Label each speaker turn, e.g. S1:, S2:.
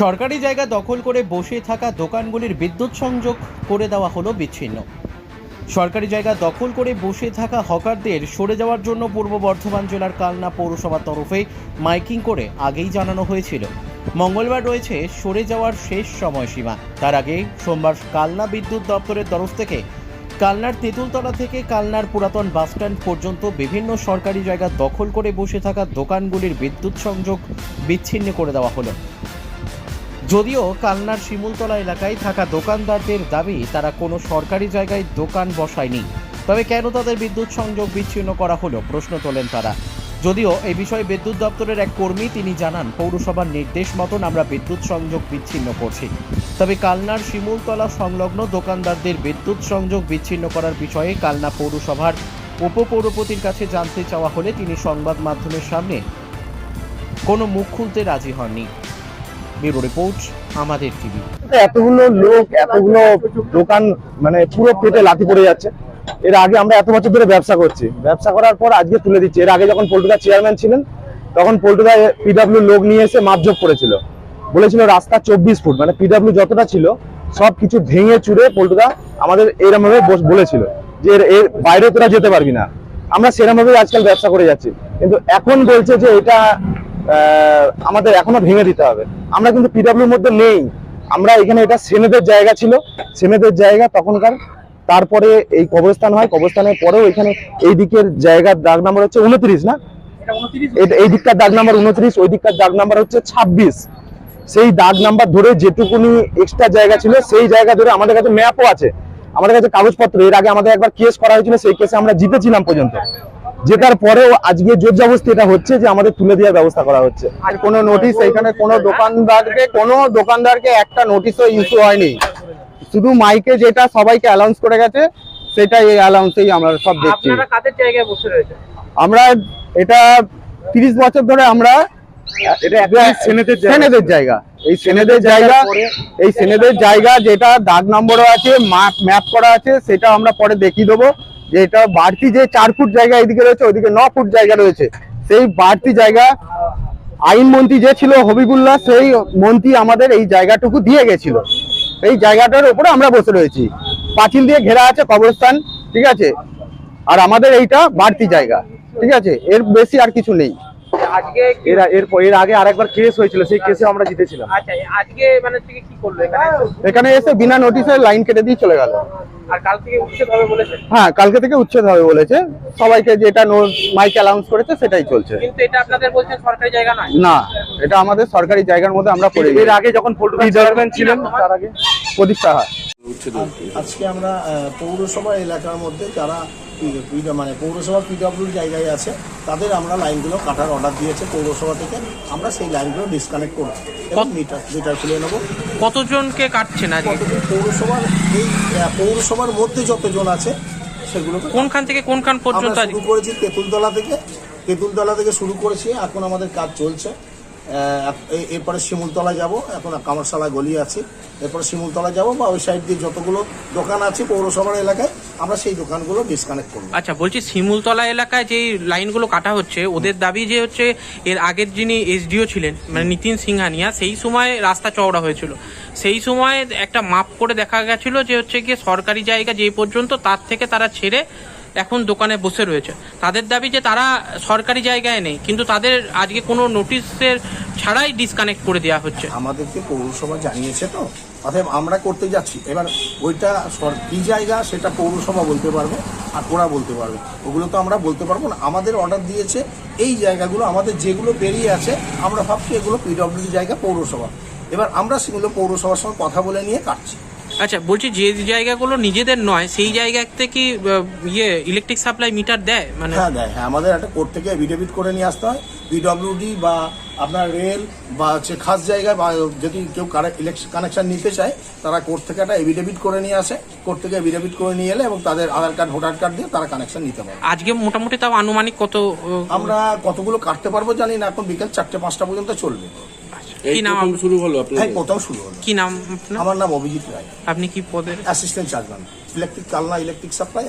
S1: সরকারি জায়গা দখল করে বসে থাকা দোকানগুলির বিদ্যুৎ সংযোগ করে দেওয়া হলো বিচ্ছিন্ন। সরকারি জায়গা দখল করে বসে থাকা হকারদের সরে যাওয়ার জন্য পূর্ব বর্ধমান জেলার কালনা পৌরসভার তরফে মাইকিং করে আগেই জানানো হয়েছিল। মঙ্গলবার রয়েছে সরে যাওয়ার শেষ সময়সীমা। তার আগে সোমবার কালনা বিদ্যুৎ দপ্তরের তরফ থেকে কালনার তেঁতুলতলা থেকে কালনার পুরাতন বাসস্ট্যান্ড পর্যন্ত বিভিন্ন সরকারি জায়গা দখল করে বসে থাকা দোকানগুলির বিদ্যুৎ সংযোগ বিচ্ছিন্ন করে দেওয়া হলো। যদিও কালনার শিমুলতলা এলাকায় থাকা দোকানদারদের দাবি, তারা কোনো সরকারি জায়গায় দোকান বসায়নি। তবে কেন তাদের বিদ্যুৎ সংযোগ বিচ্ছিন্ন করা হলো, প্রশ্ন তোলেন তারা। যদিও এই বিষয়ে বিদ্যুৎ দপ্তরের এক কর্মী, তিনি জানান, পৌরসভার নির্দেশ মতন আমরা বিদ্যুৎ সংযোগ বিচ্ছিন্ন করছি। তবে কালনার শিমুলতলা সংলগ্ন দোকানদারদের বিদ্যুৎ সংযোগ বিচ্ছিন্ন করার বিষয়ে কালনা পৌরসভার উপপৌরপতির কাছে জানতে চাওয়া হলে তিনি সংবাদ মাধ্যমের সামনে কোনো মুখ খুলতে রাজি হননি। ব্যুরো রিপোর্ট আমাদের টিভি।
S2: এতগুলো লোক, এতগুলো দোকান মানে পুরো পেটে লাথি পড়ে যাচ্ছে। এর আগে আমরা এত বছর ধরে ব্যবসা করছি। ব্যবসা করার পর আজকে তুলে দিচ্ছি। এর আগে যখন পল্টুদা চেয়ারম্যান ছিলেন, তখন পল্টুদা পিডাব্লিউ লোক নিয়ে এসে মাপজোক করেছিল। বলেছিল, রাস্তা চব্বিশ ফুট। মানে পিডাব্লিউ যতটা ছিল, সব কিছু ভেঙে চুড়ে পল্টুদা আমাদের এরম ভাবে বলেছিল যে, এর- বাইরে তোরা যেতে পারবি না। আমরা সেরকম ভাবে আজকাল ব্যবসা করে যাচ্ছি। কিন্তু এখন বলছে যে, এটা আমাদের এখনও ভেঙে দিতে হবে। আমরা কিন্তু পিডাব্লিউর মধ্যে নেই। আমরা এখানে এটা সেনেদের জায়গা ছিল। সেনেদের জায়গা তখনকার। তারপরে এই কবরস্থান হয়। কবরস্থানের পরেও এখানে এই দিকের জায়গার দাগ নাম্বার হচ্ছে উনত্রিশ না? এই দিককার দাগ নাম্বার উনত্রিশ ওই দিককার দাগ নাম্বার হচ্ছে ছাব্বিশ। সেই দাগ নাম্বার ধরে যেটুকুনি এক্সট্রা জায়গা ছিল সেই জায়গা ধরে আমাদের কাছে ম্যাপও আছে। আমাদের কাছে কাগজপত্র। এর আগে আমাদের একবার কেস করা হয়েছিল সেই কেসে আমরা জিতেছিলাম পর্যন্ত। জেতার পরেও আজকে জোর জবস্তি এটা হচ্ছে যে আমাদের তুলে দেওয়ার ব্যবস্থা করা হচ্ছে।
S3: আর কোনো নোটিশ এখানে কোনো দোকানদারকে কোনো দোকানদারকে একটা নোটিশও ইস্যু হয়নি। শুধু মাইকে যেটা সবাইকে অ্যালাউন্স করে গেছে সেটাই এই অ্যালাউন্সেই আমরা সব দেখছি।
S4: আপনারা কাদের জায়গায় বসে রয়েছে
S3: আমরা এটা তিরিশ বছর ধরে আমরা
S2: সেনেদের জায়গা।
S3: সেনেদের জায়গা। এই সেনেদের জায়গা এই সেনেদের জায়গা যেটা দাগ নম্বরও আছে ম্যাপ ম্যাপ করা আছে সেটা আমরা পরে দেখিয়ে দেবো। যে এটা বাড়তি যে চার ফুট জায়গা এদিকে রয়েছে, ওইদিকে ন ফুট জায়গা রয়েছে। সেই বাড়তি জায়গা আইন মন্ত্রী যে ছিল, হবিবুল্লাহ, সেই মন্ত্রী আমাদের এই জায়গাটুকু দিয়ে গেছিল। এই জায়গাটার উপরে আমরা বসে রয়েছি। পাঁচিল দিয়ে ঘেরা আছে কবরস্থান, ঠিক আছে? আর আমাদের এইটা বাড়তি জায়গা, ঠিক আছে? এর বেশি আর কিছু নেই।
S4: আজকে কি-
S2: এর এর এর আগে আরেকবার কেস হয়েছিল সেই কেসে আমরা জিতেছিলাম।
S4: আচ্ছা আজকে মানে থেকে কি করল? এখানে
S3: এখানে এসে বিনা নোটিশে লাইন কেটে দিয়ে চলে গেল।
S4: আর কাল থেকে উচ্ছেদ হবে বলেছে?
S3: হ্যাঁ কালকে থেকে উচ্ছেদ হবে বলেছে। সবাইকে যেটা মাইক অ্যালাউন্স করেছে সেটাই চলছে।
S4: কিন্তু এটা আপনাদের বলছেন সরকারি জায়গা নয়?
S3: না এটা আমাদের সরকারি জায়গার মধ্যে আমরা পড়ে
S2: এর আগে যখন ছিলেন তার আগে
S3: প্রদীপ সাহা
S5: আজকে আমরা পৌরসভা এলাকার মধ্যে যারা মানে পৌরসভা পিডব্লিউর জায়গায় আছে তাদের আমরা লাইনগুলো কাটার অর্ডার দিয়েছে পৌরসভা থেকে। আমরা সেই লাইনগুলো ডিসকানেক্ট করব এবং মিটার মিটার খুলে নেব।
S4: কতজনকে কাটছে
S5: না পৌরসভার এই পৌরসভার মধ্যে যতজন আছে সেগুলোকে
S4: কোনখান থেকে কোনখান পর্যন্ত
S5: শুরু করেছি তেঁতুলতলা থেকে। তেঁতুলতলা থেকে শুরু করেছি এখন আমাদের কাজ চলছে। এরপরে শিমুলতলা যাব এখন কামারশালা গলি আছে। এরপরে শিমুলতলা যাব বা ওই সাইড দিয়ে যতগুলো দোকান আছে পৌরসভার এলাকায় আমরা সেই দোকানগুলো ডিসকানেক্ট করব।
S4: আচ্ছা বলছি শিমুলতলা এলাকায় যে লাইনগুলো কাটা হচ্ছে, ওদের দাবি যে হচ্ছে এর আগের যিনি এসডিও ছিলেন মানে নিতিন সিংহানিয়া, সেই সময় রাস্তা চওড়া হয়েছিল। সেই সময় একটা মাপ করে দেখা গেছিল যে হচ্ছে গিয়ে সরকারি জায়গা যে পর্যন্ত, তার থেকে তারা ছেড়ে এখন দোকানে বসে রয়েছে। তাদের দাবি যে তারা সরকারি জায়গায় নেই, কিন্তু তাদের আজকে কোনো নোটিশের ছাড়াই ডিসকানেক্ট করে দেওয়া হচ্ছে।
S5: আমাদেরকে পৌরসভা জানিয়েছে তো, অতএব আমরা করতে যাচ্ছি। এবার ওইটা কি জায়গা সেটা পৌরসভা বলতে পারবে, আর ওরা বলতে পারবে। ওগুলো তো আমরা বলতে পারব না। আমাদের অর্ডার দিয়েছে এই জায়গাগুলো, আমাদের যেগুলো বেরিয়ে আছে, আমরা ভাবছি এগুলো পিডব্লিউডি জায়গা পৌরসভা। এবার আমরা সেগুলো পৌরসভার সঙ্গে কথা বলে নিয়ে কাটছি।
S4: আচ্ছা বলছি যে জায়গাগুলো নিজেদের নয় সেই জায়গা থেকে আহ, ইয়ে ইলেকট্রিক সাপ্লাই মিটার দেয়? মানে
S5: হ্যাঁ দেয় হ্যাঁ আমাদের একটা কোর্ট থেকে এভিডেভিট করে নিয়ে আসতে হয়। পিডব্লিউডি বা আপনার রেল বা হচ্ছে খাস জায়গায় বা যদি কেউ কানেকশন নিতে চায় তারা কোর্ট থেকে একটা এভিডেভিট করে নিয়ে আসে। কোর্ট থেকে এভিডেভিট করে নিয়ে এলে এবং তাদের আধার কার্ড ভোটার কার্ড দিয়ে তারা কানেকশন নিতে পারে।
S4: আজকে মোটামুটি তাও আনুমানিক কত
S5: আমরা কতগুলো কাটতে পারব জানি না এখন বিকেল চারটে পাঁচটা পর্যন্ত চলবে।
S4: কি নাম আপ-
S5: হ্যাঁ কোথাও শুরু হলো।
S4: কি নাম আপনার?
S5: আমার নাম অভিজিৎ রায়।
S4: আপনি কি পদের?
S5: Assistant chargeman electric Kalna electric supply